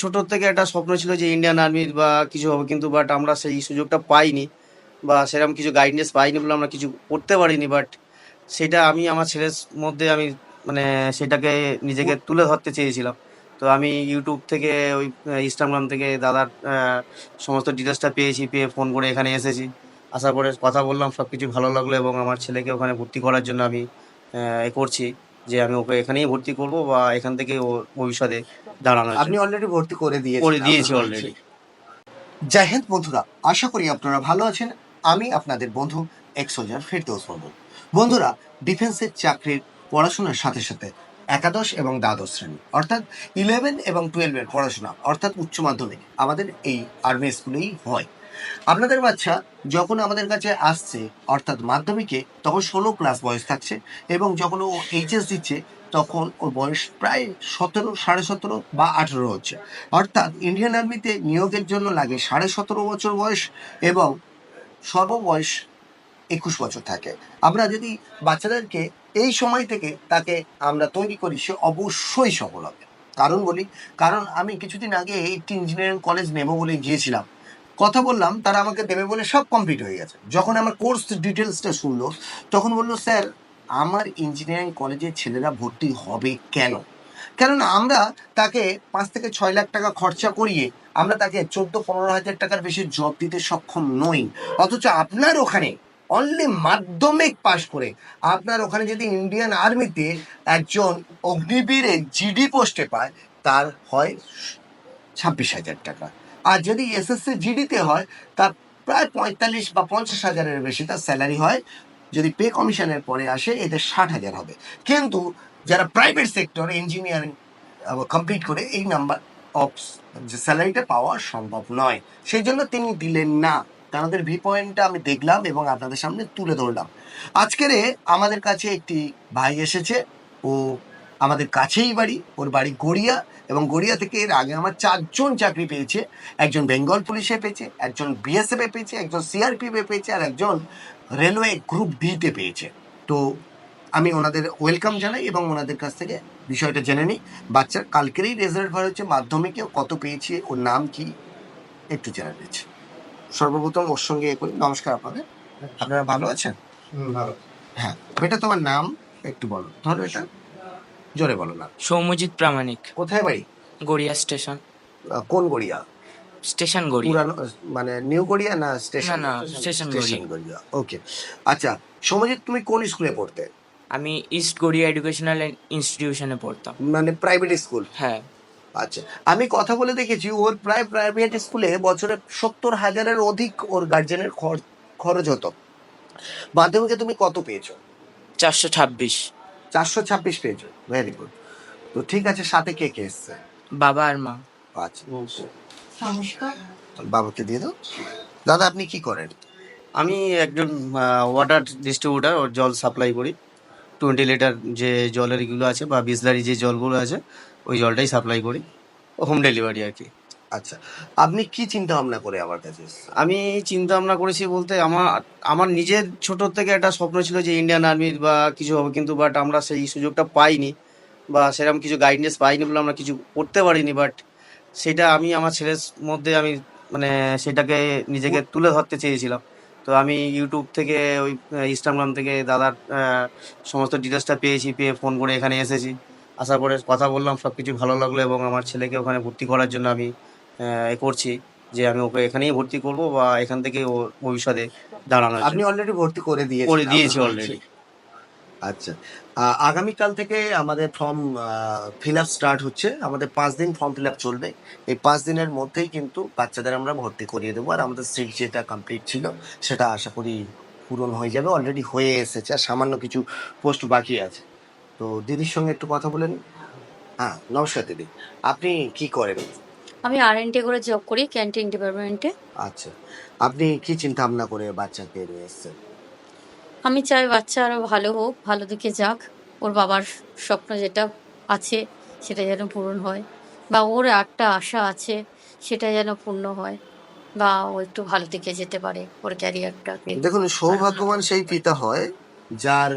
ছোট থেকে একটা স্বপ্ন ছিল যে ইন্ডিয়ান আর্মি বা কিছু হবে, কিন্তু বাট আমরা সেই সুযোগটা পাইনি বা সেরকম কিছু গাইডেন্স পাইনি বলে আমরা কিছু করতে পারিনি বাট সেটা আমি আমার ছেলের মধ্যে আমি মানে সেটাকে নিজেকে তুলে ধরতে চেয়েছিলাম। তো আমি ইউটিউব থেকে ওই ইনস্টাগ্রাম থেকে দাদার সমস্ত ডিটেলসটা পেয়েছি, পেয়ে ফোন করে এখানে এসেছি। আসার পরে কথা বললাম সব কিছু ভালো লাগল এবং আমার ছেলেকে ওখানে ভর্তি করার জন্য আমি করছি। যে আমি ওকে এখানেই ভর্তি করব বা এখান থেকে ও ভবিষ্যতে দাঁড়ানো আপনি অলরেডি ভর্তি করে দিয়েছেন। করে দিয়েছি অলরেডি জয় হিন্দ বন্ধুরা আশা করি আপনারা ভালো আছেন। আমি আপনাদের বন্ধু এক্স সোজার ফেরদৌস বলব। বন্ধুরা ডিফেন্সের চাকরির পড়াশোনার সাথে সাথে একাদশ এবং দ্বাদশ শ্রেণি অর্থাৎ ইলেভেন এবং টুয়েলভের পড়াশোনা অর্থাৎ উচ্চ মাধ্যমিক আমাদের এই আর্মি স্কুলেই হয়। আপনাদের বাচ্চা যখন আমাদের কাছে আসছে, অর্থাৎ মাধ্যমিকে, তখন ষোলো ক্লাস বয়স থাকছে এবং যখন ও এইচএস দিচ্ছে, তখন ওর বয়স প্রায় সতেরো, সাড়ে সতেরো বা আঠেরো হচ্ছে। অর্থাৎ ইন্ডিয়ান আর্মিতে নিয়োগের জন্য লাগে সাড়ে সতেরো বছর বয়স এবং সর্ববয়স একুশ বছর থাকে। আমরা যদি বাচ্চাদেরকে এই সময় থেকে তাকে আমরা তৈরি করি, সে অবশ্যই সফল হবে। কারণ বলি, কারণ আমি কিছুদিন আগে একটি ইঞ্জিনিয়ারিং কলেজ নেব বলে গিয়েছিলাম। কথা বললাম, তারা আমাকে দেবে বলে সব কমপ্লিট হয়ে গেছে। যখন আমার কোর্স ডিটেলসটা শুনলো, তখন বলল, স্যার, আমার ইঞ্জিনিয়ারিং কলেজের ছেলেরা ভর্তি হবে কেন? কেননা আমরা তাকে পাঁচ থেকে ছয় লাখ টাকা খরচা করিয়ে আমরা তাকে চোদ্দ পনেরো হাজার টাকার বেশি জব দিতে সক্ষম নই। অথচ আপনার ওখানে অনলি মাধ্যমিক পাশ করে আপনার ওখানে যদি ইন্ডিয়ান আর্মিতে একজন অগ্নিবীরে জিডি পোস্টে পায়, তার হয় ছাব্বিশ হাজার টাকা। আর যদি এসএসসি জিডিতে হয়, তার প্রায় পঁয়তাল্লিশ বা পঞ্চাশ হাজারের বেশি তার স্যালারি হয়। যদি পে কমিশনের পরে আসে এদের ষাট হাজার হবে। কিন্তু যারা প্রাইভেট সেক্টর ইঞ্জিনিয়ারিং কমপ্লিট করে এই নাম্বার অফ স্যালারিটা পাওয়া সম্ভব নয়। সেই জন্য তিনি দিলেন না। তাদের ভি পয়েন্টটা আমি দেখলাম এবং আপনাদের সামনে তুলে ধরলাম। আজকের আমাদের কাছে একটি ভাই এসেছে। ও আমাদের কাছেই বাড়ি ওর বাড়ি গড়িয়া এবং গড়িয়া থেকে এর আগে আমার চারজন চাকরি পেয়েছে। একজন বেঙ্গল পুলিশে পেয়েছে একজন বিএসএফ এ পেয়েছে একজন সিআরপিএফ এ পেয়েছে আর একজন রেলওয়ে গ্রুপ ডিতে পেয়েছে। তো আমি ওনাদের ওয়েলকাম জানাই এবং ওনাদের কাছ থেকে বিষয়টা জেনে নিই। বাচ্চার কালকেরই রেজাল্ট বার হচ্ছে মাধ্যমিকে কত পেয়েছে ওর নাম কি একটু জেনে নিচ্ছে। সর্বপ্রথম ওর সঙ্গে এ করি। নমস্কার আপনাদের। আপনারা ভালো আছেন? ভালো। হ্যাঁ বেটা তোমার নাম একটু বলো। ধরো এটা। জোরে বলো না। সৌম্যজিৎ প্রামাণিক। কোথায় বাড়ি? গড়িয়া স্টেশন। কোন গড়িয়া? স্টেশন গড়িয়া। পুরানো মানে নিউ গড়িয়া না স্টেশন? না, স্টেশন স্টেশন গড়িয়া ওকে। আচ্ছা সমাজিৎ তুমি কোন স্কুলে পড়তে? আমি ইস্ট গড়িয়া এডুকেশনাল ইনস্টিটিউশনে পড়তাম। মানে প্রাইভেট স্কুল? হ্যাঁ। আচ্ছা আমি কথা বলে দেখেছি ওর প্রায় প্রাইভেট স্কুলে বছরে সত্তর হাজারের অধিক ওর গার্জেনের খরচ হতো। মাধ্যমিকে তুমি কত পেয়েছ? চারশো ছাব্বিশ। চারশো ছাব্বিশ পেয়েছ ভেরি গুড তো ঠিক আছে সাথে কে কে এসছে? বাবা আর মা। আচ্ছা। বাবাকে দিয়ে দাও। দাদা আপনি কি করেন? আমি একজন ওয়াটার ডিস্ট্রিবিউটার ওর জল সাপ্লাই করি। টোয়েন্টি লিটার যে জলের এগুলো আছে বা বিসলারি যে জলগুলো আছে ওই জলটাই সাপ্লাই করি। হোম ডেলিভারি আর কি। আচ্ছা আপনি কি চিন্তা ভাবনা করে আমার কাছে আমি চিন্তা ভাবনা করেছি বলতে আমার আমার নিজের ছোট থেকে একটা স্বপ্ন ছিল যে ইন্ডিয়ান আর্মির বা কিছু হবে কিন্তু বাট আমরা সেই সুযোগটা পাইনি বা সেরকম কিছু গাইডেন্স পাইনি বলে আমরা কিছু করতে পারিনি বাট সেটা আমি আমার ছেলের মধ্যে আমি মানে সেটাকে নিজেকে তুলে ধরতে চেয়েছিলাম। তো আমি ইউটিউব থেকে ওই ইনস্টাগ্রাম থেকে দাদার সমস্ত ডিটেলসটা পেয়েছি, পেয়ে ফোন করে এখানে এসেছি। আসার পরে কথা বললাম সব কিছু ভালো লাগল এবং আমার ছেলেকে ওখানে ভর্তি করার জন্য আমি করছি যে আমি ওকে এখানেই ভর্তি করব বা এখান থেকে ও ভবিষ্যতে দাঁড়ানো আপনি অলরেডি ভর্তি করে দিয়েছেন। করে দিয়েছি অলরেডি আচ্ছা। আহ, আগামীকাল থেকে আমাদের ফর্ম ফিল আপ স্টার্ট হচ্ছে। আমাদের পাঁচ দিন ফর্ম ফিল আপ চলবে। এই পাঁচ দিনের মধ্যেই কিন্তু বাচ্চাদের আমরা ভর্তি করিয়ে দেবো। আর আমাদের সিট যেটা কমপ্লিট ছিল সেটা আশা করি পূরণ হয়ে যাবে। অলরেডি হয়ে এসেছে। আর সামান্য কিছু পোস্ট বাকি আছে। তো দিদির সঙ্গে একটু কথা বলেন হ্যাঁ নমস্কার দিদি। আপনি কি করেন? আমি আর এন করে জব করি ক্যান্টিন ডিপার্টমেন্টে আচ্ছা। আপনি কি চিন্তা ভাবনা করে বাচ্চাকে নিয়ে এসছেন? আমি চাই বাচ্চা আরও ভালো হোক ভালো দিকে যাক। ওর বাবার স্বপ্ন যেটা আছে সেটা যেন পূরণ হয়। বা ওর একটা আশা আছে সেটা যেন পূর্ণ হয়। বা ও একটু ভালো দিকে যেতে পারে ওর ক্যারিয়ারটা দেখুন সৌভাগ্যবান সেই পিতা হয় যার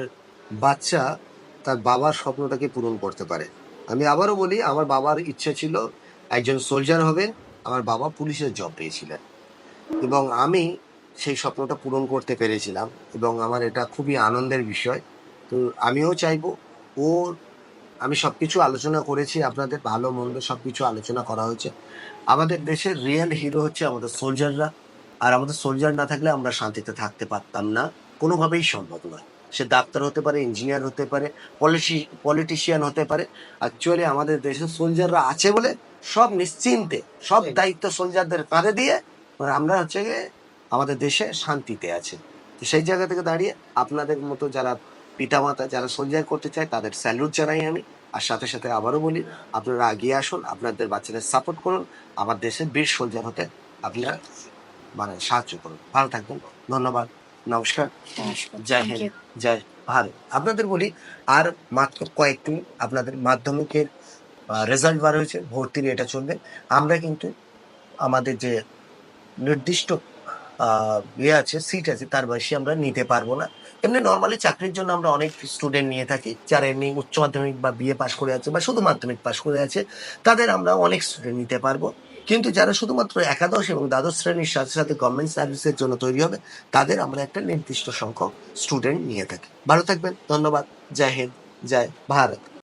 বাচ্চা তার বাবার স্বপ্নটাকে পূরণ করতে পারে। আমি আবারও বলি আমার বাবার ইচ্ছে ছিল একজন সোলজার হবে আমার বাবা পুলিশের জব পেয়েছিলেন। এবং আমি সেই স্বপ্নটা পূরণ করতে পেরেছিলাম এবং আমার এটা খুবই আনন্দের বিষয়। তো আমিও চাইব ওর, আমি সব কিছু আলোচনা করেছি আপনাদের, ভালো মন্দ সব কিছু আলোচনা করা হয়েছে। আমাদের দেশের রিয়েল হিরো হচ্ছে আমাদের সোলজাররা। আর আমাদের সোলজার না থাকলে আমরা শান্তিতে থাকতে পারতাম না। কোনোভাবেই সম্ভব নয়। সে ডাক্তার হতে পারে ইঞ্জিনিয়ার হতে পারে পলিসি পলিটিশিয়ান হতে পারে। অ্যাকচুয়ালি আমাদের দেশে সোলজাররা আছে বলে সব নিশ্চিন্তে সব দায়িত্ব সোলজারদের কাঁধে দিয়ে আমরা হচ্ছে গিয়ে আমাদের দেশে শান্তিতে আছে। তো সেই জায়গা থেকে দাঁড়িয়ে আপনাদের মতো যারা পিতামাতা যারা সোলজার করতে চায় তাদের স্যালুট জানাই আমি। আর সাথে সাথে আবারও বলি আপনারা এগিয়ে আসুন আপনাদের বাচ্চাদের সাপোর্ট করুন আমার দেশের বীর সোলজার হতে আপনারা মানে সাহায্য করুন। ভালো থাকবেন ধন্যবাদ। নমস্কার। জয় হিন্দ জয় ভারত। আপনাদের বলি আর মাত্র কয়েকদিন আপনাদের মাধ্যমিকের রেজাল্ট বার হয়েছে ভর্তির এটা চলবে। আমরা কিন্তু আমাদের যে নির্দিষ্ট ইয়ে আছে সিট আছে তার বেশি আমরা নিতে পারব না। এমনি নর্মালি চাকরির জন্য আমরা অনেক স্টুডেন্ট নিয়ে থাকি যারা এমনি উচ্চ মাধ্যমিক বা বিএ পাশ করে আছে বা শুধু মাধ্যমিক পাশ করে আছে তাদের আমরা অনেক স্টুডেন্ট নিতে পারব। কিন্তু যারা শুধুমাত্র একাদশ এবং দ্বাদশ শ্রেণির সাথে সাথে গভর্নমেন্ট সার্ভিসের জন্য তৈরি হবে, তাদের আমরা একটা নির্দিষ্ট সংখ্যক স্টুডেন্ট নিয়ে থাকি। ভালো থাকবেন, ধন্যবাদ, জয় হিন্দ, জয় ভারত।